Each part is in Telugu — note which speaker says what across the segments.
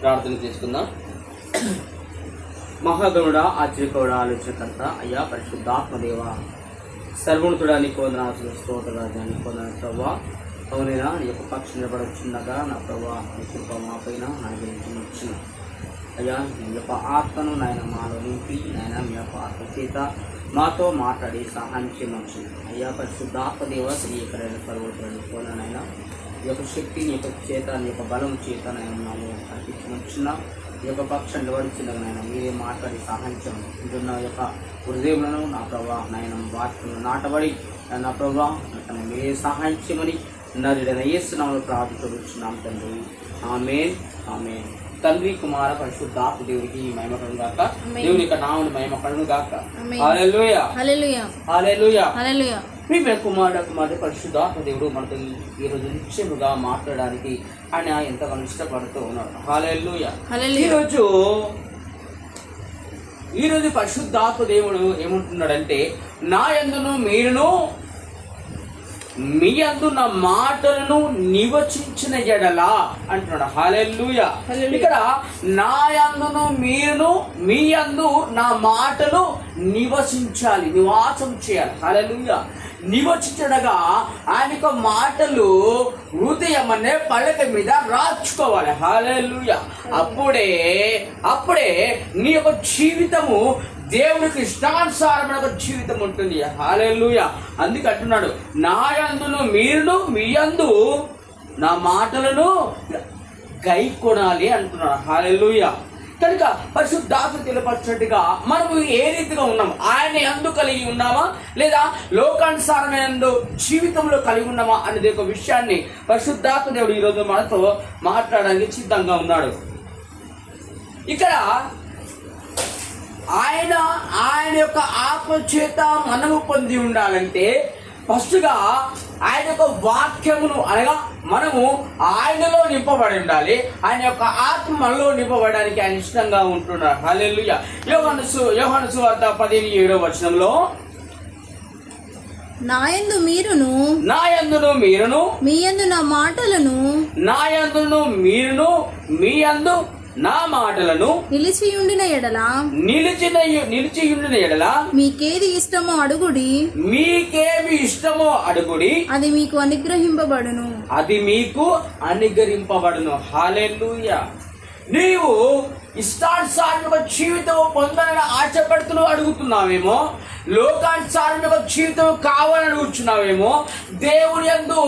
Speaker 1: ప్రార్థన చేసుకుందాం. మహాగణుడా ఆశ్చర్యకరుడా ఆలోచనకర్త అయ్యా పరిశుద్ధాత్మదేవ సర్వణుతుడా నీ కోదనాథులు స్తోత్రరాజా నీ కోదన ప్రభా. అవునైనా నీ యొక్క పక్షి నిలబడొచ్చుండగా నా ప్రభా నీ కృప మా పైన నా గురించి వచ్చిన అయ్యా నీ యొక్క ఆత్మను నాయన మాలో నింపి నాయన మీ యొక్క ఆత్మ చేత మాతో మాట్లాడి సహాయం చేయవచ్చు అయ్యా పరిశుద్ధాత్మ దేవ శ్రీకరైన సర్వోత్తరాన్ని కోనైనా ఈ యొక్క శక్తి నీ యొక్క చేత నీ యొక్క బలం చేత నేను నాము అర్పించవచ్చున్న ఈ యొక్క పక్షం నిలబడుచున్నది నాయన మీరే మాట్లాడి సహాయించం ఇంటున్న యొక్క హృదయములను నా ప్రభా నాయన వాటిని నాటబడి నా ప్రభా మీరే సహాయం చేయమని నరుడైన యేసునామను ప్రార్థించవచ్చున్నాం తండ్రి. Amen amen. తండ్రి కుమార పరిశుద్ధాత్మ దేవుడికి మహిమ కలుగు గాక. దేవుని యొక్క నామను మహిమ కలుగు గాక. హల్లెలూయా.
Speaker 2: హల్లెలూయా.
Speaker 1: హల్లెలూయా. మీ మీద కుమారుడు కుమారుడు పరిశుద్ధాత్మ దేవుడు మనతో ఈరోజు నిశ్చయముగా మాట్లాడడానికి ఆయన ఎంతగానో ఇష్టపడుతూ ఉన్నాడు. హాలెల్లుయ.
Speaker 2: హల్లెలూయా.
Speaker 1: ఈరోజు ఈరోజు పరిశుద్ధాత్మ దేవుడు ఏమంటున్నాడంటే నా యందును మీరును మీ అందు నా మాటలను నివచించిన ఎడలా అంటున్నాడు. హాలెల్లుయ. ఇక్కడ నా యందును మీరును మీ అందు నా మాటలు నివసించాలి నివాసం చేయాలి. హాలెల్లుయ. నివచించడగా ఆయన యొక్క మాటలు హృదయం అనే మీద రాచుకోవాలి. హాలెల్లుయ. అప్పుడే అప్పుడే నీ యొక్క జీవితము దేవునికి ఇష్టానుసారమైన ఒక జీవితం ఉంటుంది. హాలెల్లుయ. అందుకు అంటున్నాడు నా యందును మీరును మీ యందు నా మాటలను గై కొనాలి అంటున్నాడు. హాలెల్లుయ. కనుక పరిశుద్ధాత్మ తెలియపరచినట్టుగా మనము ఏ రీతిగా ఉన్నాము? ఆయన ఎందు కలిగి ఉన్నామా? లేదా లోకానుసారమైన జీవితంలో కలిగి ఉన్నామా? అనేది ఒక విషయాన్ని పరిశుద్ధాత్మ దేవుడు ఈరోజు మనతో మాట్లాడడానికి సిద్ధంగా ఉన్నాడు. ఇక్కడ ఆయన ఆయన యొక్క ఆత్మ చేత మనము పొంది ఉండాలంటే ఫస్ట్గా ఆయన యొక్క వాక్యమును అనగా మనము ఆయనలో నింపబడి ఉండాలి. ఆయన యొక్క ఆత్మ మనలో నింపబడడానికి ఆయన ఇష్టంగా ఉంటున్నారు హల్లెలూయా. యోహాను సు యోహాను సువార్త పదిహేను ఏడో వచనంలో
Speaker 2: నాయందు మీరును
Speaker 1: నా యందును మీరును
Speaker 2: మీ యందు నా మాటలను
Speaker 1: నా యందును మీరును మీ యందు నా మాటలను
Speaker 2: నిలిచి ఉండిన ఎడల
Speaker 1: నిలిచిన నిలిచి ఉండిన ఎడల
Speaker 2: మీకేది ఇష్టమో అడుగుడి.
Speaker 1: మీకేమి ఇష్టమో అడుగుడి.
Speaker 2: అది మీకు అనుగ్రహింపబడును.
Speaker 1: అది మీకు అనుగరింపబడును హాలెలూయ నీవు ఇష్టానుసారమైన జీవితం పొందాలని ఆశపడుతూ అడుగుతున్నావేమో లోకానుసారమైన జీవితం కావాలని అడుగుతున్నావేమో దేవుని యందు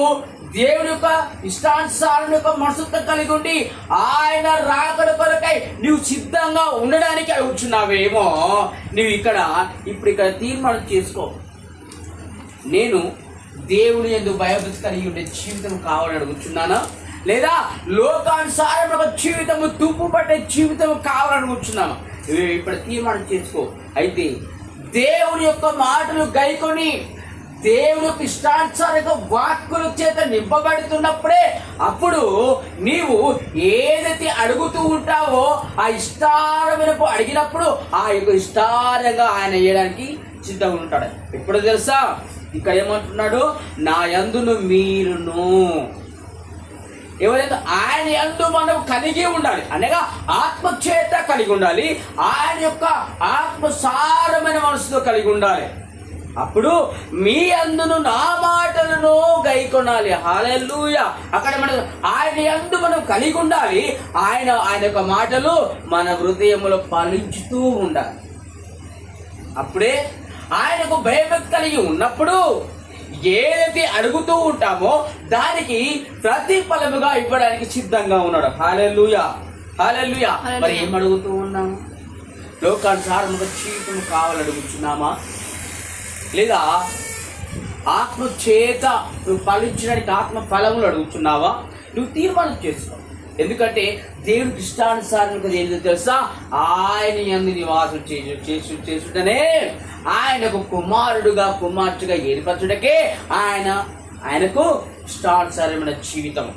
Speaker 1: దేవుని యొక్క ఇష్టానుసారం యొక్క మనసుతో కలిగి ఉండి ఆయన రాకడ కొరకై నీవు సిద్ధంగా ఉండడానికి అడుగుతున్నావేమో నువ్వు ఇక్కడ ఇప్పుడు ఇక్కడ తీర్మానం చేసుకో. నేను దేవుని ఎందుకు భయభక్తి కలిగి ఉండే జీవితం కావాలని అడుగుతున్నానా? లేదా లోకానుసారం ఒక జీవితము తుప్పు పట్టే జీవితం కావాలని ఇప్పుడు తీర్మానం చేసుకో. అయితే దేవుని యొక్క మాటలు గైకొని దేవునికి ఇష్టానుసారంగా వాక్కుల చేత నింపబడుతున్నప్పుడే అప్పుడు నీవు ఏదైతే అడుగుతూ ఉంటావో ఆ ఇష్టారమైనపు అడిగినప్పుడు ఆ యొక్క ఇష్టారంగా ఆయన వేయడానికి సిద్ధంగా ఉంటాడు. ఎప్పుడు తెలుసా? ఇక్కడ ఏమంటున్నాడు? నా యందును మీరును. ఎవరైతే ఆయన ఎందు మనం కలిగి ఉండాలి అనగా ఆత్మ చేత కలిగి ఉండాలి ఆయన యొక్క ఆత్మసారమైన మనసుతో కలిగి ఉండాలి. అప్పుడు మీ అందును నా మాటలను గైకొనాలి. హాలెలూయ అక్కడ మనం ఆయన యందు మనం కలిగి ఉండాలి. ఆయన ఆయన యొక్క మాటలు మన హృదయములో ఫలించుతూ ఉండాలి. అప్పుడే ఆయనకు భయభక్తి కలిగి ఉన్నప్పుడు ఏదైతే అడుగుతూ ఉంటామో దానికి ప్రతిఫలముగా ఇవ్వడానికి సిద్ధంగా ఉన్నాడు. హాలెలుయ హాలెలుయ మరి ఏం అడుగుతూ ఉన్నాము లోకానుసారముగా జీవితం కావాలని అడుగుతున్నామా లేదా ఆత్మ చేత నువ్వు ఫలించడానికి ఆత్మ ఫలములు అడుగుతున్నావా? నువ్వు తీర్మానం చేసుకో. ఎందుకంటే దేవుడికి ఇష్టానుసారంగా ఏదో తెలుసా? ఆయన ఎందు నివాసం చేసు చేసు చేసుటనే ఆయనకు కుమారుడుగా కుమార్తెగా ఏర్పరచుటకే ఆయన ఆయనకు ఇష్టానుసారమైన జీవితం.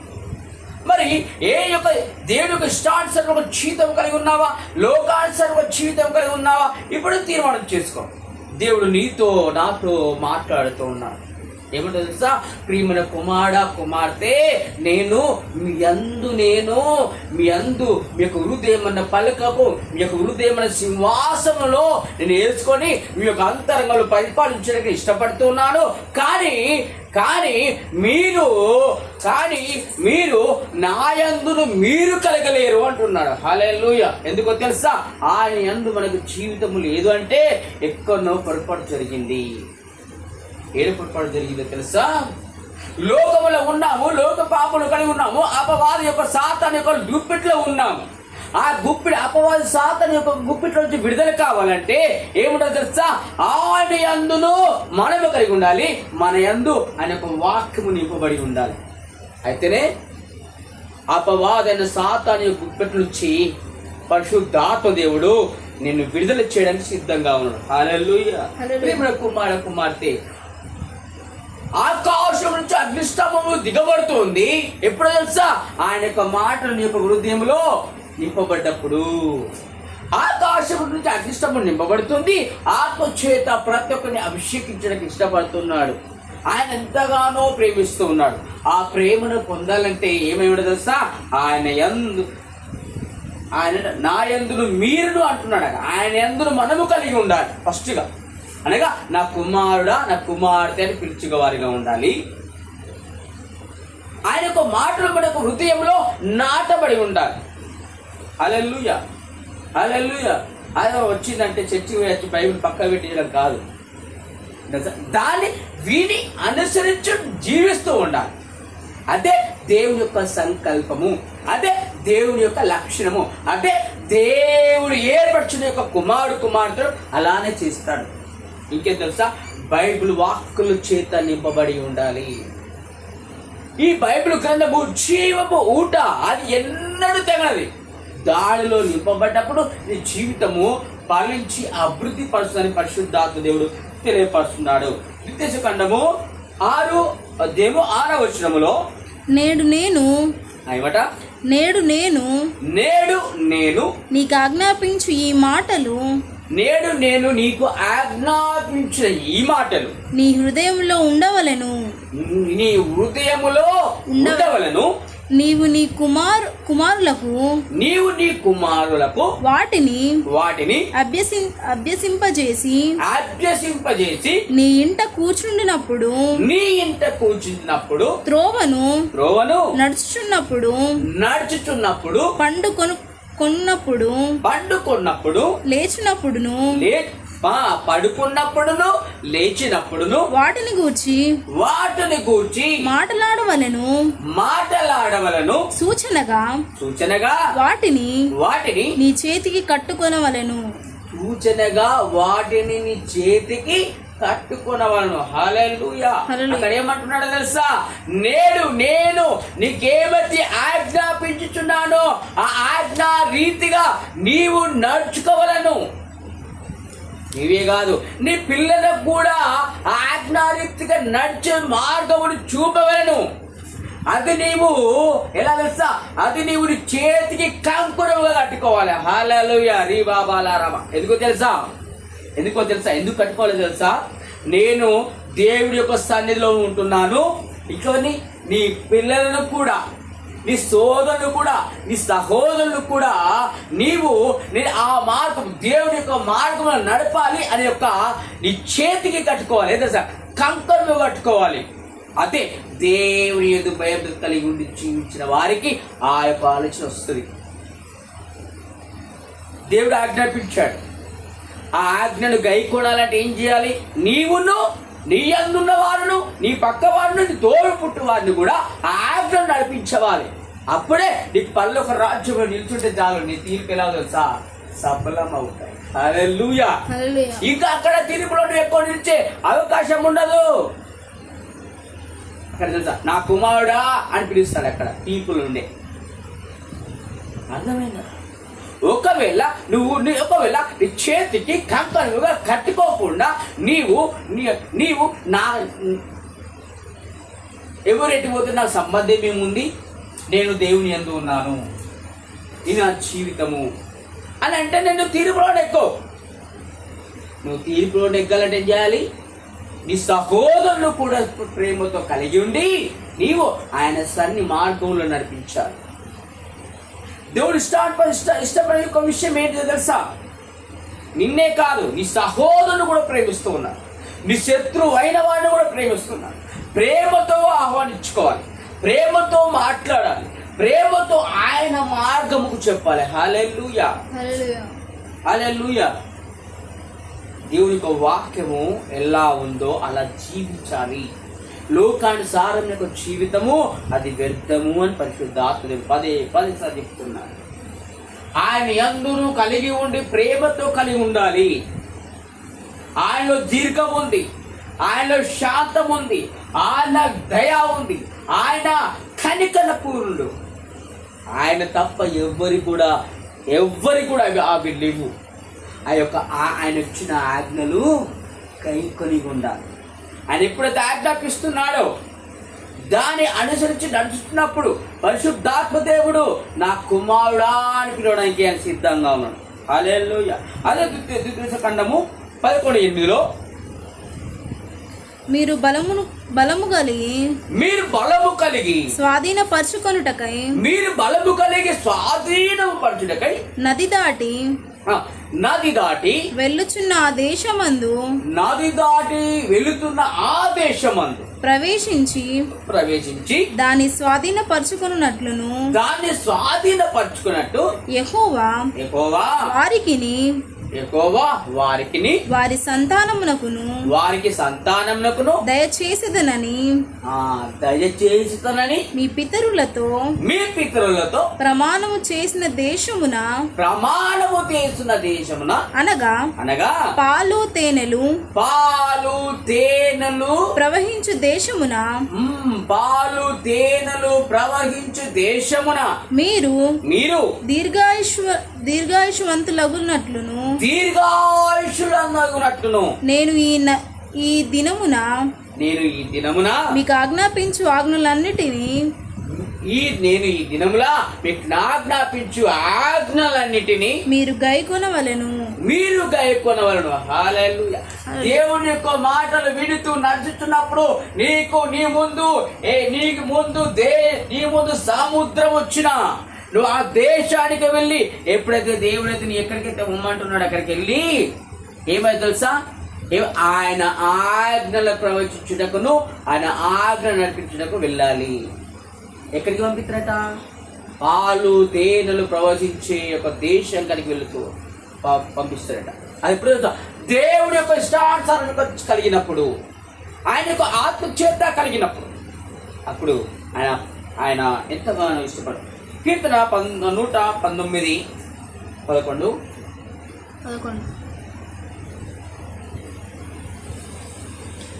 Speaker 1: మరి ఏ యొక్క దేవుని యొక్క ఇష్టానుసారం ఒక జీవితం కలిగి ఉన్నావా? లోకానుసారం ఒక జీవితం కలిగి ఉన్నావా? ఇప్పుడు తీర్మానం చేసుకో. దేవుడు నీతో నాతో మాట్లాడుతూ ఉన్నాడు. ఏమంటో తెలుసా? ప్రియమైన కుమార కుమార్తె నేను మీ అందు నేను మీ అందు మీ యొక్క హృదయమన్న పలకపు మీ యొక్క హృదయమన్న సింహాసనంలో నేను వేసుకొని మీ యొక్క అంతరంగంలో పరిపాలించడానికి ఇష్టపడుతున్నాను కానీ కానీ మీరు కానీ మీరు నాయందును మీరు కలగలేరు అంటున్నాడు. హల్లెలూయా. ఎందుకో తెలుసా? ఆయన యందు మనకు జీవితము లేదు అంటే ఎక్కడో పొరపాటు జరిగింది. ఏడు పొరపాటు జరిగిందో తెలుసా? లోకములో ఉన్నాము లోక పాపలు కలిగి ఉన్నాము అపవాది యొక్క సాతాన్ యొక్క గుప్పిట్లో ఉన్నాము. ఆ గుప్పిడి అపవాది సాతాన్ యొక్క గుప్పిట్లో నుంచి విడుదల కావాలంటే ఏముంటుందో తెలుసా? ఆయన యందును మనము కలిగి ఉండాలి మన యందు ఆయన యొక్క వాక్యము నింపబడి ఉండాలి. అయితేనే అపవాదైన సాతాన్ యొక్క గుప్పెట్ల నుంచి పరిశుద్ధాత్మ దేవుడు నిన్ను విడుదల చేయడానికి సిద్ధంగా ఉన్నాడు. ప్రేమల కుమార కుమార్తె ఆకాశం నుంచి అగ్నిష్టమము దిగబడుతుంది. ఎప్పుడు తెలుసా? ఆయన యొక్క మాటలు నీ యొక్క హృదయంలో నింపబడ్డప్పుడు. ఆకాశం నుంచి అగ్నిష్టము నింపబడుతుంది. ఆత్మ చేత ప్రతి ఒక్కరిని అభిషేకించడానికి ఇష్టపడుతున్నాడు. ఆయన ఎంతగానో ప్రేమిస్తూ ఉన్నాడు ఆ ప్రేమను పొందాలంటే ఏమేమిటో తెలుసా? ఆయన ఎందు ఆయన నా ఎందును మీరును అంటున్నాడు. ఆయన. ఆయన ఎందును మనము కలిగి ఉండాలి. ఫస్ట్గా. అనగా నా కుమారుడా నా కుమార్తె అని పిలుచుగవారిగా ఉండాలి. ఆయన యొక్క మాటలు మనకు హృదయంలో నాటబడి ఉండాలి. అలెల్లుయ అలెల్లుయ అదే వచ్చిందంటే చర్చి వచ్చి బైబిల్ పక్క పెట్టించడం కాదు. దాన్ని విని అనుసరించి జీవిస్తూ ఉండాలి. అదే దేవుని యొక్క సంకల్పము అదే దేవుని యొక్క లక్షణము అదే దేవుడు ఏర్పరచిన యొక్క కుమారుడు కుమార్తెలు అలానే చేస్తాడు. ఇంకేం తెలుసా? బైబిల్ వాక్కుల చేత నింపబడి ఉండాలి. ఈ బైబిల్ గ్రంథము జీవపు ఊట అది ఎన్నడూ తెగనది. దాడిలో నింపబడ్డప్పుడు నీ జీవితము ఫలించి అభివృద్ధి పరుస్తుందని పరిశుద్ధాత్మ దేవుడు తెలియపరుస్తున్నాడు. ద్వితీయ ఖండము ఆరు అధ్యాయము ఆరో వచనములో
Speaker 2: నేడు నేను
Speaker 1: ఏమట
Speaker 2: నేడు నేను
Speaker 1: నేడు నేను
Speaker 2: నీకు ఆజ్ఞాపించు ఈ మాటలు
Speaker 1: నేడు నేను నీకు ఆజ్ఞాపించిన ఈ మాటలు.
Speaker 2: నీ హృదయంలో ఉండవలెను.
Speaker 1: నీ హృదయములో ఉండవలను.
Speaker 2: నీవు నీ కుమార్ కుమారులకు
Speaker 1: నీవు నీ కుమారులకు
Speaker 2: వాటిని
Speaker 1: వాటిని
Speaker 2: అభ్యసి అభ్యసింపజేసి
Speaker 1: అభ్యసింపజేసి
Speaker 2: నీ ఇంట కూర్చుండినప్పుడు
Speaker 1: నీ ఇంట కూర్చున్నప్పుడు
Speaker 2: త్రోవను
Speaker 1: రోవను
Speaker 2: నడుచుచున్నప్పుడు
Speaker 1: నడుచుచున్నప్పుడు
Speaker 2: పండు కొను కొన్నప్పుడు
Speaker 1: పండుకున్నప్పుడు
Speaker 2: లేచినప్పుడును
Speaker 1: లే పడుకున్నప్పుడును లేచినప్పుడును
Speaker 2: వాటిని గూర్చి
Speaker 1: వాటిని గూర్చి
Speaker 2: మాటలాడవలెను
Speaker 1: మాటలాడవలను
Speaker 2: సూచనగా
Speaker 1: సూచనగా
Speaker 2: వాటిని
Speaker 1: వాటిని
Speaker 2: నీ చేతికి కట్టుకొనవలెను.
Speaker 1: సూచనగా వాటిని నీ చేతికి కట్టుకునవలను హల్లెలూయా.
Speaker 2: హల్లెలూయా.
Speaker 1: అక్కడ ఏమంటున్నాడు తెలుసా? నేడు నేను నీకేమైతే ఆజ్ఞాపించుచున్నానో ఆ ఆజ్ఞా రీతిగా నీవు నడుచుకోవలను. నీవే కాదు నీ పిల్లలకు కూడా ఆజ్ఞారీతిగా నడిచే మార్గమును చూపవలను. అది నీవు ఎలా తెలుసా? అది నీవు నీ చేతికి కంకురముగా కట్టుకోవాలి. హాలలుయ రీ బాబాలారామ ఎందుకో తెలుసా? ఎందుకో తెలుసా? ఎందుకు కట్టుకోవాలో తెలుసా? నేను దేవుడి యొక్క సన్నిధిలో ఉంటున్నాను. ఇక నీ నీ పిల్లలను కూడా నీ సోదరులు కూడా నీ సహోదరులు కూడా నీవు నేను ఆ మార్గం దేవుని యొక్క మార్గంలో నడపాలి అనే యొక్క నీ చేతికి కట్టుకోవాలి. ఏదో సార్ కంకర్లు కట్టుకోవాలి. అదే దేవుని ఎదు భయం కలిగి ఉండి జీవించిన వారికి ఆ యొక్క ఆలోచన వస్తుంది. దేవుడు ఆజ్ఞాపించాడు. ఆ ఆజ్ఞను గైకొనాలంటే ఏం చేయాలి? నీవును నీ అందున్న వారును నీ పక్క వారును నీ తోడు పుట్టు వారిని కూడా ఆ ఆజ్ఞను నడిపించవాలి. అప్పుడే నీ పళ్ళు ఒక రాజ్యంలో నిల్చుంటే చాలు. నీ తీర్పు ఎలా తెలుసా? సఫలం అవుతాయి హల్లెలూయా.
Speaker 2: హల్లెలూయా.
Speaker 1: ఇంకా అక్కడ తీర్పులో ఎక్కువ నిలిచే అవకాశం ఉండదు. అక్కడ తెలుసా? నా కుమారుడా అని పిలుస్తాడు అక్కడ తీర్పులు ఉండే అర్థమైందా? ఒకవేళ నువ్వు ఒకవేళ చేతికి కంకణులుగా కట్టుకోకుండా నీవు నీవు నా ఎవరెట్టి పోతే నాకు సంబంధం ఏముంది? నేను దేవుని ఎందు ఉన్నాను. ఇది నా జీవితము. అని అంటే నేను తీర్పులో ఎక్కువ నువ్వు తీర్పులో ఎక్కాలంటే ఏం చేయాలి? నీ సహోదరులు కూడా ప్రేమతో కలిగి ఉండి నీవు ఆయన సన్ని మార్గంలో నడిపించాలి. దేవుడు ఇష్ట ఇష్ట ఇష్టపడే ఒక విషయం ఏంటి తెలుసా? నిన్నే కాదు నీ సహోదరుని కూడా ప్రేమిస్తూ ఉన్నాడు. నీ శత్రువు అయిన వాడిని కూడా ప్రేమిస్తున్నాడు ప్రేమతో ఆహ్వానించుకోవాలి. ప్రేమతో మాట్లాడాలి. ప్రేమతో ఆయన మార్గముకు చెప్పాలి. హాలెల్లుయా.
Speaker 2: హల్లెలూయా.
Speaker 1: దేవుని యొక్క వాక్యము ఎలా ఉందో అలా జీవించాలి. లోకానుసారం యొక్క జీవితము అది వ్యర్థము అని పరిశుద్ధాత్మ పదే పదే సార్లు చెప్తున్నారు ఆయన అందరూ కలిగి ఉండి ప్రేమతో కలిగి ఉండాలి. ఆయనలో దీర్ఘం ఉంది. ఆయనలో శాంతం ఉంది. ఆయన దయ ఉంది. ఆయన కనికల పూర్ణుడు. ఆయన తప్ప ఎవ్వరి కూడా ఎవ్వరి కూడా అవి అవి లేవు. ఆ యొక్క ఆయన ఇచ్చిన ఆజ్ఞలు కైకొని ఉండాలి. ఆయన ఎప్పుడైతే ఆజ్ఞాపిస్తున్నాడో దాన్ని అనుసరించి నడుస్తున్నప్పుడు పరిశుద్ధాత్మ దేవుడు నా కుమారుడా అని పిలవడానికి ఆయన సిద్ధంగా ఉన్నాడు. అలెల్లుయ అదే ద్వితీయ ఖండము పదకొండు ఎనిమిదిలో
Speaker 2: మీరు బలమును బలము కలిగి
Speaker 1: మీరు బలము కలిగి
Speaker 2: స్వాధీనపరుచుకొనుటకై
Speaker 1: మీరు బలము కలిగి స్వాధీనము పరచుటకై
Speaker 2: నది దాటి
Speaker 1: నది దాటి
Speaker 2: వెళ్ళుచున్న ఆ దేశమందు
Speaker 1: నది దాటి వెళుతున్న ఆ దేశమందు
Speaker 2: ప్రవేశించి
Speaker 1: ప్రవేశించి
Speaker 2: దాని స్వాధీనపరుచుకొనున్నట్లును
Speaker 1: దాన్ని స్వాధీనపరచుకున్నట్టు
Speaker 2: యెహోవా
Speaker 1: ఎక్కువగా
Speaker 2: వారికిని
Speaker 1: ఎక్కువగా వారికి
Speaker 2: వారి సంతానమునకును
Speaker 1: వారికి సంతానమునకును
Speaker 2: దయచేసేదనని
Speaker 1: ఆ దయచేసుతనని
Speaker 2: మీ పితరులతో
Speaker 1: మీ పితరులతో
Speaker 2: ప్రమాణము చేసిన దేశమున
Speaker 1: ప్రమాణము చేసిన దేశమున
Speaker 2: అనగా
Speaker 1: అనగా
Speaker 2: పాలు తేనెలు
Speaker 1: పాలు తేనెలు
Speaker 2: ప్రవహించు దేశమున
Speaker 1: పాలు తేనెలు ప్రవహించు దేశమున
Speaker 2: మీరు
Speaker 1: మీరు
Speaker 2: దీర్ఘాయుష్వ దీర్ఘాయుష్వంతులగున్నట్లును
Speaker 1: దీర్ఘాయుషులన్నగునట్టును.
Speaker 2: నేను ఈ ఈ దినమున
Speaker 1: నేను ఈ దినమున
Speaker 2: మీకు ఆజ్ఞాపించు ఆజ్ఞలన్నిటినీ
Speaker 1: ఈ నేను ఈ దినములా మీకు ఆజ్ఞాపించు ఆజ్ఞలన్నిటినీ
Speaker 2: మీరు గైకొనవలెను.
Speaker 1: మీరు గాయకొనవలను హాలెలూయా దేవుని యొక్క మాటలు విడుతూ నడుచుతున్నప్పుడు నీకు నీ ముందు ఏ నీకు ముందు దే నీ ముందు సముద్రం వచ్చిన నువ్వు ఆ దేశానికి వెళ్ళి ఎప్పుడైతే దేవుడైతే నీ ఎక్కడికైతే ఉమ్మంటున్నాడు అక్కడికి వెళ్ళి ఏమై తెలుసా? ఆయన ఆజ్ఞలు ప్రవచించుటకును ఆయన ఆజ్ఞ నడిపించుటకు వెళ్ళాలి. ఎక్కడికి పంపిస్తారట? పాలు తేనెలు ప్రవచించే ఒక దేశం కడికి వెళుతూ పంపిస్తారట. అది ఎప్పుడు తెలుసా? దేవుడి యొక్క ఇష్టానుసారం కలిగినప్పుడు ఆయన యొక్క ఆత్మచేత కలిగినప్పుడు. అప్పుడు ఆయన ఆయన ఎంతగానో ఇష్టపడతారు కీర్తన నూట పంతొమ్మిది పదకొండు.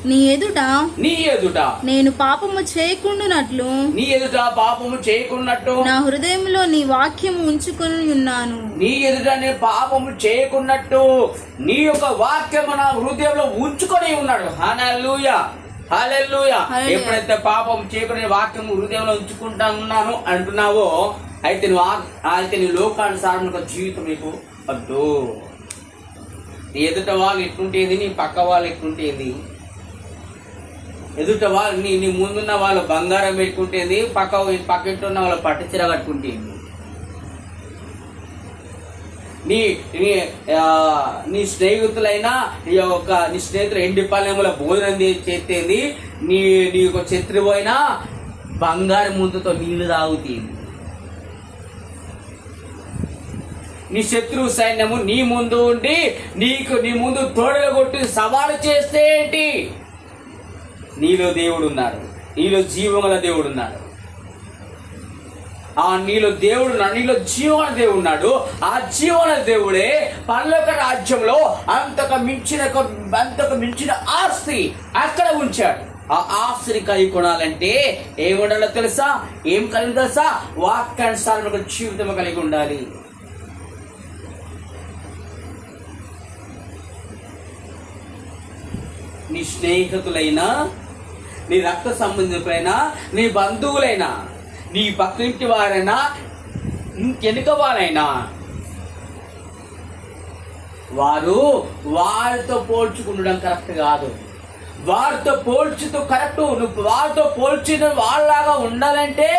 Speaker 2: నీ ఎదుట
Speaker 1: నీ ఎదుట
Speaker 2: నేను పాపము చేయకుండునట్లు
Speaker 1: నీ ఎదుట పాపము చేయకున్నట్టు
Speaker 2: నా హృదయంలో నీ వాక్యము ఉంచుకొని ఉన్నాను.
Speaker 1: నీ ఎదుట నేను పాపము చేయకున్నట్టు నీ యొక్క వాక్యము నా హృదయంలో ఉంచుకొని ఉన్నాడు. హనల్లుయ హల్లెలూయ. ఎప్పుడైతే పాపం చేయకునే వాక్యం హృదయంలో ఉంచుకుంటా ఉన్నాను అంటున్నావో అయితే నువ్వు అయితే నీ లోకానుసారం జీవితం నీకు వద్దు. నీ ఎదుట వాళ్ళు ఎట్లుంటేది? నీ పక్క వాళ్ళు ఎట్లుంటేది? ఎదుట వాళ్ళు నీ నీ ముందున్న వాళ్ళు బంగారం పెట్టుకుంటేది పక్క పక్కింటి ఉన్న వాళ్ళు పట్టు చీర కట్టుకుంటేది. నీ నీ నీ స్నేహితులైనా నీ యొక్క నీ స్నేహితులు ఎండిపాలెముల భోజనం చేస్తేంది నీ నీ యొక్క శత్రువు అయినా బంగారు ముందుతో నీళ్ళు తాగుతుంది నీ శత్రువు సైన్యము నీ ముందు ఉండి నీకు నీ ముందు తోడలు కొట్టి సవాలు చేస్తే ఏంటి? నీలో దేవుడు ఉన్నారు నీలో జీవముల దేవుడు ఉన్నారు ఆ నీలో దేవుడు నీలో జీవన దేవుడు ఉన్నాడు. ఆ జీవన దేవుడే పర్లోక రాజ్యంలో అంతకు మించిన ఒక- అంతకు మించిన ఆస్తి అక్కడ ఉంచాడు. ఆ ఆస్తిని కలిగి కొనాలంటే ఏం ఉండాలో తెలుసా? ఏం కలిగి తెలుసా? వాక్యానుసారం ఒక జీవితం కలిగి ఉండాలి. నీ స్నేహితులైనా నీ రక్త సంబంధికులైనా నీ బంధువులైనా నీ పక్కింటి వారైనా ఇంకెనుక వారైనా వారు వారితో పోల్చుకుండడం కరెక్ట్ కాదు. వారితో పోల్చుతూ కరెక్ట్ నువ్వు వారితో పోల్చిన వాళ్ళలాగా ఉండాలంటే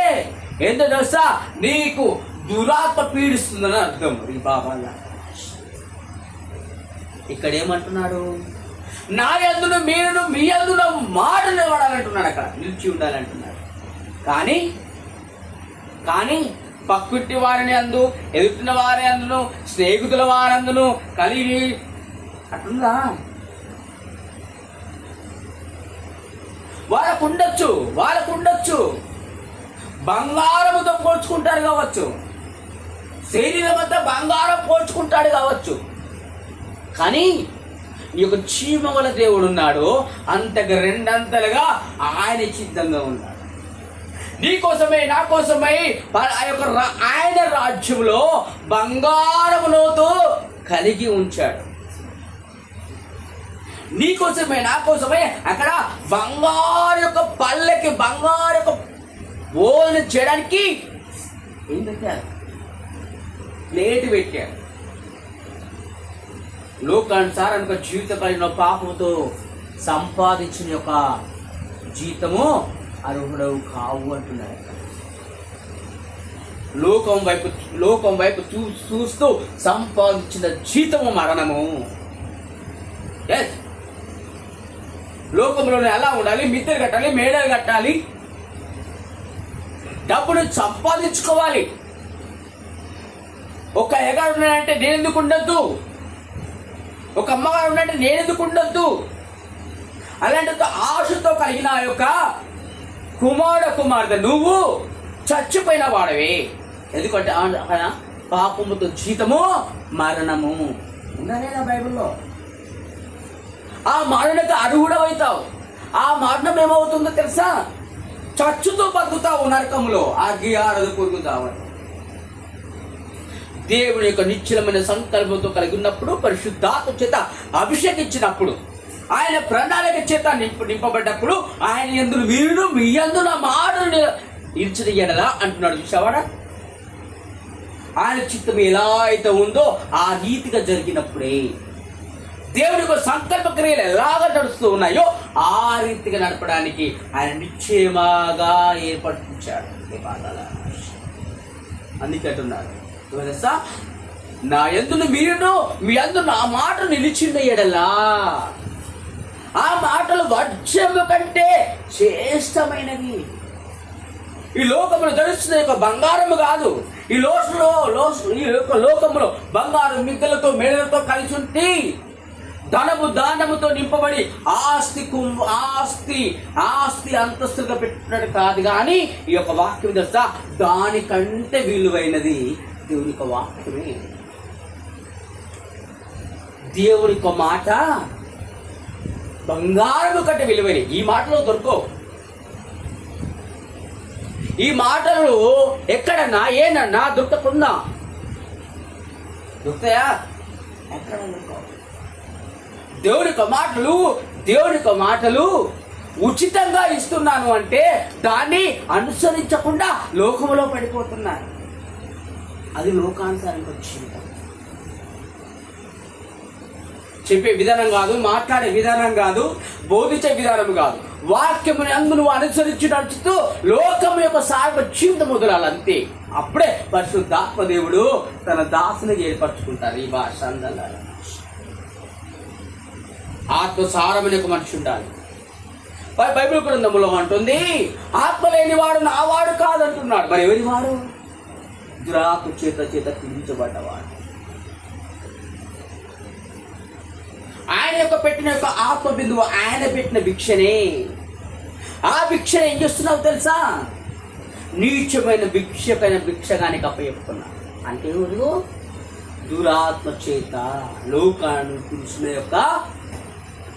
Speaker 1: ఏంటో తెలుసా? నీకు దురాత్మ పీడిస్తుందని అర్థం. ఈ బాబా ఇక్కడ ఏమంటున్నాడు నా ఎందును మీరు మీ ఎందున మాట నిలబడాలంటున్నాడు అక్కడ. నిలిచి ఉండాలంటున్నాడు. కానీ కానీ పక్కింటి వారిని అందు ఎదుటిన వారి అందును స్నేహితుల వారందును కలిగి అట్లుందా? వాళ్ళకు ఉండొచ్చు వాళ్ళకు ఉండొచ్చు బంగారముతో పోల్చుకుంటారు కావచ్చు. శరీరం అంతా బంగారం పోల్చుకుంటాడు కావచ్చు. కానీ ఈ యొక్క చీమ వల్ల దేవుడు ఉన్నాడు అంతకు రెండంతలుగా ఆయన సిద్ధంగా ఉన్నాడు. నీ కోసమై నా కోసమై ఆ యొక్క ఆయన రాజ్యంలో బంగారములోతో కలిగి ఉంచాడు. నీ కోసమే నా కోసమే అక్కడ బంగారు యొక్క పల్లెకి బంగారు యొక్క భోజన చేయడానికి ఏం పెట్టారు? ప్లేట్ పెట్టారు. లోకానుసారం ఒక జీవిత కలిగిన పాపంతో సంపాదించిన యొక్క జీతము అర్హుడవు కావు అంటున్నాడు లోకం వైపు లోకం వైపు చూ చూస్తూ సంపాదించిన జీతము మరణము. Yes. లోకంలోనే ఎలా ఉండాలి? మిద్దెలు కట్టాలి మేడలు కట్టాలి. డబ్బును సంపాదించుకోవాలి. ఒక ఎగాడు ఉన్నాడంటే నేను ఎందుకు ఉండొద్దు? ఒక అమ్మగారు ఉన్నాడంటే నేను ఎందుకు ఉండొద్దు? అలాంటి ఆశతో కలిగిన యొక్క కుమారుడు కుమార్తె నువ్వు చచ్చిపోయిన వాడవే. ఎందుకంటే ఆ- పాపముతో జీతము మరణము. ఉందా బైబిల్లో. ఆ మరణకు అర్హుడవైతావు. ఆ మరణం ఏమవుతుందో తెలుసా? చచ్చుతో బతుకుతావు నరకంలో అగ్గి ఆరదు పొరుగుతావు. దేవుని యొక్క నిశ్చలమైన సంకల్పంతో కలిగి ఉన్నప్పుడు పరిశుద్ధాత్మ చేత అభిషేకించినప్పుడు ఆయన ప్రణాళిక చేత నింప నింపబడ్డప్పుడు ఆయన ఎందుకు వీరుడు మీ అందున మాటను ఇచ్చిన ఎడలా అంటున్నాడు. చూసావాడా ఆయన చిత్తం ఎలా అయితే ఉందో ఆ రీతిగా జరిగినప్పుడే దేవుడికి యొక్క సంకల్ప క్రియలు ఎలాగ నడుస్తూ ఉన్నాయో ఆ రీతిగా నడపడానికి ఆయన నిశ్చయమాగా ఏర్పడుతుంచాడు ఈ అందుకే అంటున్నాడు. తెలుసా? నా ఎందును మీరును మీ అందు నా మాట నిలిచిన ఎడలా ఆ మాటలు వజ్రము కంటే శ్రేష్టమైనవి. ఈ లోకములు ధరిస్తున్న యొక్క బంగారము కాదు. ఈ లోసులో లోసు ఈ యొక్క లోకములో బంగారు మిద్దలతో మేడలతో కలిసి ఉంటే ధనము దానముతో నింపబడి ఆస్తి ఆస్తి ఆస్తి అంతస్తుగా పెట్టినట్టు కాదు కానీ ఈ యొక్క వాక్యం దశ దానికంటే విలువైనది దేవుని యొక్క వాక్యమే. దేవుని యొక్క మాట బంగారము కంటే విలువైన ఈ మాటలో దొరకవు. ఈ మాటలు ఎక్కడన్నా ఏనన్నా దొరకకుండా. దొరుకుతాయా? ఎక్కడ యొక్క మాటలు దేవుని యొక్క మాటలు ఉచితంగా ఇస్తున్నాను అంటే దాన్ని అనుసరించకుండా లోకములో పడిపోతున్నారు. అది లోకానుసారంగా జీవితం చెప్పే విధానం కాదు మాట్లాడే విధానం కాదు బోధించే విధానం కాదు. వాక్యముని అందు నువ్వు అనుసరించి నడుచుతూ లోకం యొక్క సాగు జీవితం మొదలాలి అంతే. అప్పుడే పరిశుద్ధాత్మ దేవుడు తన దాసుని ఏర్పరచుకుంటారు ఈ భాష అందల్లా ఆత్మసారమైన ఒక మనిషి ఉండాలి. బైబిల్ గ్రంథంలో అంటుంది ఆత్మ లేని వాడు నా వాడు కాదంటున్నాడు. మరి ఎవరి వాడు? దురాకు చేత చేత పీడించబడ్డవాడు ఆయన యొక్క పెట్టిన యొక్క ఆత్మ బిందువు ఆయన పెట్టిన భిక్షనే. ఆ భిక్ష ఏం చేస్తున్నావు తెలుసా? నీచమైన భిక్షకైన భిక్షగానికి అప్పచెప్తున్నా అంటే ఎవరు దురాత్మ చేత లోకాన్ని పురుషుల యొక్క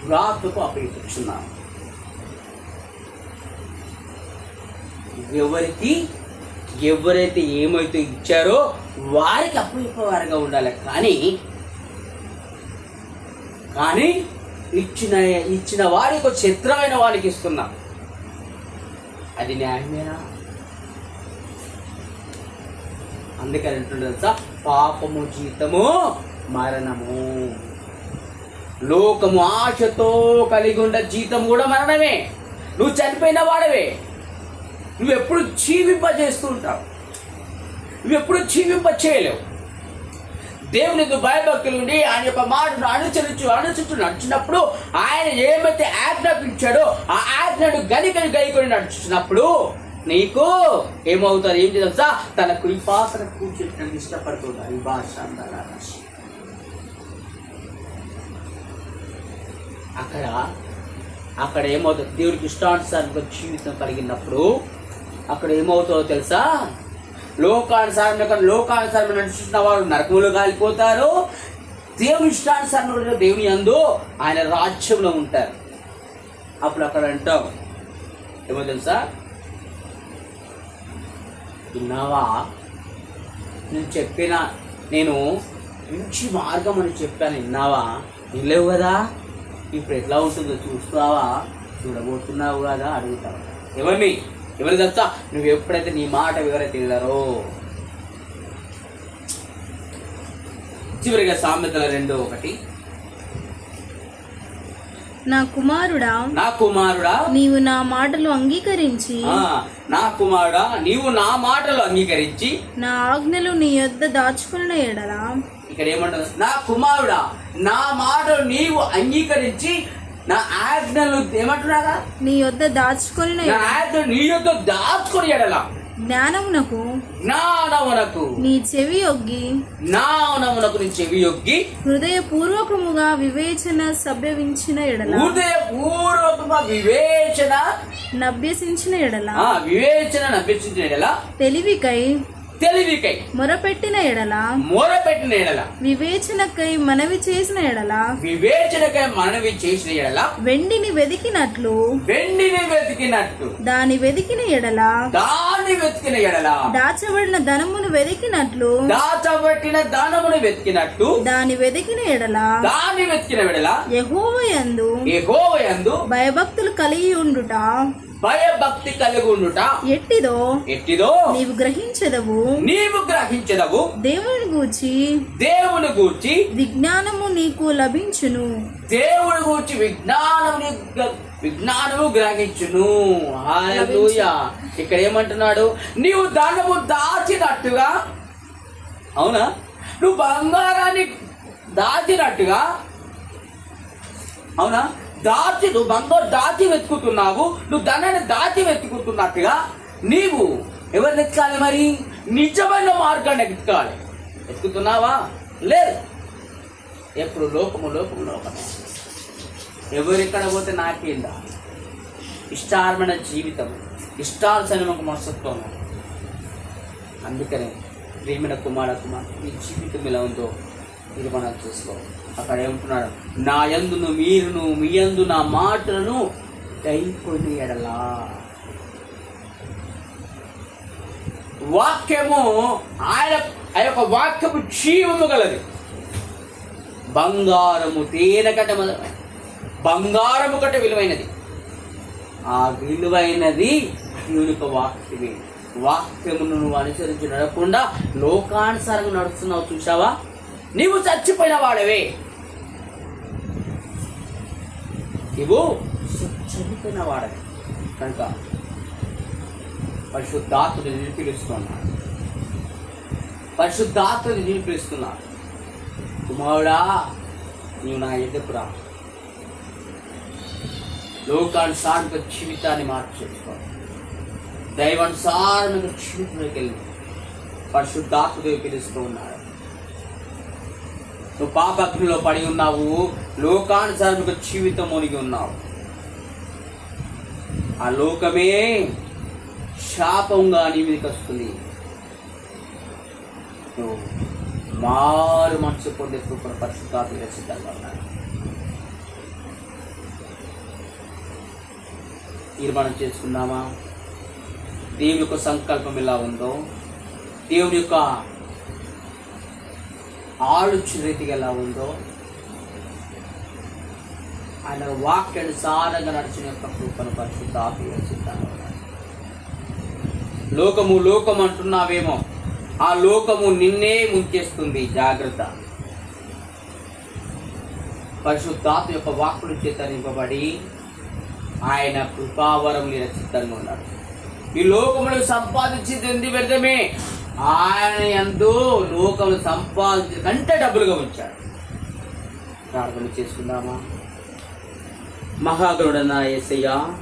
Speaker 1: దురాత్మకు అప్పచెప్పుచున్నాం ఎవరికి? ఎవరైతే ఏమైతే ఇచ్చారో వారికి అప్పచెప్పేవారుగా ఉండాలి. కానీ కానీ ఇచ్చిన ఇచ్చిన వారికి ఒక చిత్రమైన వారికి ఇస్తున్నా. అది న్యాయమేనా? అందుకని అంటుండే పాపము జీతము మరణము. లోకము ఆశతో కలిగి ఉన్న జీతం కూడా మరణమే. నువ్వు చనిపోయిన వాడవే. నువ్వు ఎప్పుడు జీవింప చేస్తూ ఉంటావు. నువ్వు జీవింప చేయలేవు దేవుని భయభక్తులు ఉండి ఆయన యొక్క మాటను అనుసరించు అనుసరించు నడిచినప్పుడు ఆయన ఏమైతే ఆజ్ఞాపించాడో ఆ ఆజ్ఞను గనికని గైకొని నడుచున్నప్పుడు నీకు ఏమవుతారు ఏం తెలుసా? తన కృపాసన కూర్చుంటానికి ఇష్టపడుతున్నారు ఈ భాష అక్కడ అక్కడ ఏమవుతుంది? దేవుడికి ఇష్టానుసారంగా జీవితం కలిగినప్పుడు అక్కడ ఏమవుతుందో తెలుసా? లోకానుసారం లోకానుసారం నడుచుకున్న వారు నరకములు కాలిపోతారు దేవుని ఇష్టానుసారం దేవుని అందు ఆయన రాజ్యంలో ఉంటారు. అప్పుడు అక్కడ అంటాం. ఏమో తెలుసా? విన్నావా? నేను చెప్పిన నేను మంచి మార్గం అని చెప్పాను. విన్నావా? వినలేవు కదా? ఇప్పుడు ఎట్లా ఉంటుందో చూస్తావా? చూడబోతున్నావు కదా? అడుగుతావు? ఎవరిని? ఎవరి చెప్తా నువ్వు ఎప్పుడైతే నీ మాట ఎవరైతే వినరో? చివరిగా సామెతల రెండో ఒకటి.
Speaker 2: నా కుమారుడా
Speaker 1: నా కుమారుడా
Speaker 2: నీవు నా మాటలు అంగీకరించి
Speaker 1: నా కుమారుడా నీవు నా మాటలు అంగీకరించి
Speaker 2: నా ఆజ్ఞలు నీ యొద్ద దాచుకున్న ఎడలా.
Speaker 1: ఇక్కడ ఏమంటుంది నా కుమారుడా నా మాటలు నీవు అంగీకరించి నా ఆజ్ఞలు ఏమంటున్నారా
Speaker 2: నీ యొద్ద దాచుకొని
Speaker 1: నా ఆజ్ఞలు నీ యొక్క దాచుకొని ఎడల.
Speaker 2: జ్ఞానమునకు
Speaker 1: జ్ఞానమునకు.
Speaker 2: నీ చెవి ఒగ్గి
Speaker 1: జ్ఞానమునకు నీ చెవి యొగ్గి
Speaker 2: హృదయపూర్వకముగా వివేచన సభ్యవించిన ఎడల.
Speaker 1: హృదయ పూర్వక వివేచన
Speaker 2: నభ్యసించిన ఎడల.
Speaker 1: వివేచన అభ్యసించిన ఎడల.
Speaker 2: తెలివికై
Speaker 1: తెలివికై.
Speaker 2: మొరపెట్టిన ఎడల.
Speaker 1: మొరపెట్టిన ఎడల.
Speaker 2: వివేచనకై మనవి చేసిన ఎడల.
Speaker 1: వివేచనకై మనవి చేసిన ఎడల.
Speaker 2: వెండిని వెదికినట్లు.
Speaker 1: వెండిని వెతికినట్టు
Speaker 2: దాని వెదికిన ఎడల.
Speaker 1: దాన్ని వెతికిన ఎడల.
Speaker 2: దాచబడిన ధనమును వెదికినట్లు.
Speaker 1: దాచబట్టిన దానమును వెతికినట్టు.
Speaker 2: దాని వెదికిన ఎడల.
Speaker 1: దాన్ని వెతికిన వెడల
Speaker 2: యెహోవయందు భయభక్తులు కలిగి ఉండుట.
Speaker 1: భయభక్తి కలిగి ఉండుట
Speaker 2: ఎట్టిదో?
Speaker 1: ఎట్టిదో?
Speaker 2: నీవు గ్రహించదవు.
Speaker 1: నీవు గ్రహించదవు.
Speaker 2: దేవుని గూర్చి.
Speaker 1: దేవుని గూర్చి.
Speaker 2: విజ్ఞానము నీకు లభించును.
Speaker 1: దేవుని గూర్చి విజ్ఞానము విజ్ఞానము గ్రహించును. ఇక్కడ ఏమంటున్నాడు? నీవు ధనము దాచినట్టుగా అవునా? నువ్వు బంగారాన్ని దాచినట్టుగా అవునా? దాచి నువ్వు బంగారు దాచి వెతుకుతున్నావు నువ్వు ధనాన్ని దాచి వెతుకుతున్నట్టుగా నీవు ఎవరు వెతకాలి మరి? నిజమైన మార్గాన్ని ఎత్తుకాలి వెతుకుతున్నావా లేదు. ఎప్పుడు లోకము లోకము లోకము ఎవరు ఎక్కడ పోతే నాకేందా ఇష్టారమైన జీవితం ఇష్టానుసరమైన మనస్తత్వం. అందుకనే ప్రేమిన కుమార కుమార్ మీ జీవితం ఎలా ఉందో ఇది మనం చూసుకోవాలి. అక్కడ ఏమంటున్నాడు? నా యందును మీరును మీ యందు నా మాటలను కైకొని ఎడలా. వాక్యము ఆయన ఆ యొక్క వాక్యము జీవము గలది. బంగారము తేనె కట్ట బంగారము కట్ట విలువైనది. ఆ విలువైనది దేవుని యొక్క వాక్యమే. వాక్యమును నువ్వు అనుసరించి నడకుండా లోకానుసారంగా నడుస్తున్నావు చూసావా నీవు చచ్చిపోయిన వాడవే. నీవు చనిపోయిన వాడని కనుక పరిశుద్ధాత్మని నిలిపిలుస్తున్నాడు పరిశుద్ధాత్మని నిలిపిస్తున్నాడు కుమారుడా నీవు నా ఎదుకు రా. లోకానుసారంగా జీవితాన్ని మార్చేసుకో. దైవానుసారంగా జీవితంలోకి వెళ్ళి పరిశుద్ధాత్మదేవి పిలుస్తూ ఉన్నాడు. నువ్వు పాపగ్నిలో పడి ఉన్నావు. లోకానుసారంగా జీవితం మునిగి ఉన్నావు. ఆ లోకమే శాపంగా నీ మీదకి వస్తుంది. నువ్వు మారు మనసు పొందే కృపణ పరిశుద్ధాత్మగా సిద్ధంగా ఉన్నాడు తీర్మానం చేసుకుందామా? దేవుని యొక్క సంకల్పం ఎలా ఉందో? దేవుని యొక్క ఆలోచన రీతిగా ఎలా ఉందో ఆయన వాక్యానుసారంగా నడిచిన యొక్క కృపను పరిశుద్ధ ఉన్నాడు లోకము లోకం అంటున్నావేమో ఆ లోకము నిన్నే ముంచేస్తుంది జాగ్రత్త. పరిశుద్ధాత్మ యొక్క వాక్కులు చేత నింపబడి ఆయన కృపావరం మీద చిత్తంగా ఉన్నాడు. ఈ లోకములు సంపాదించింది ఎందు వ్యర్థమే? ఆయన ఎందు లోకము సంపాదించిన కంటే డబ్బులుగా ఉంచాడు. ప్రార్థన చేసుకుందామా? మహాగరుడన ఏసయ్య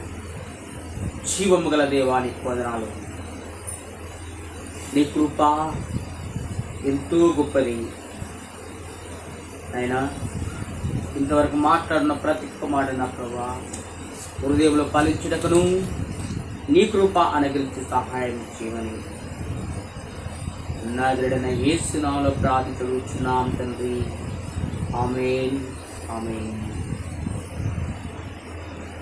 Speaker 1: జీవము గల దేవానికి వందనాలు. నీ కృప ఎంతో గొప్పది. అయినా ఇంతవరకు మాట్లాడిన ప్రతి ఒక్క మాట నా ప్రభా హృదయంలో పాలించుటకును నీ కృప అనుగ్రహించి సహాయం చేయమని నాదుడైన ఏసునామలో ప్రార్థించడుచున్నాం తండ్రి. ఆమెన్. ఆమెన్.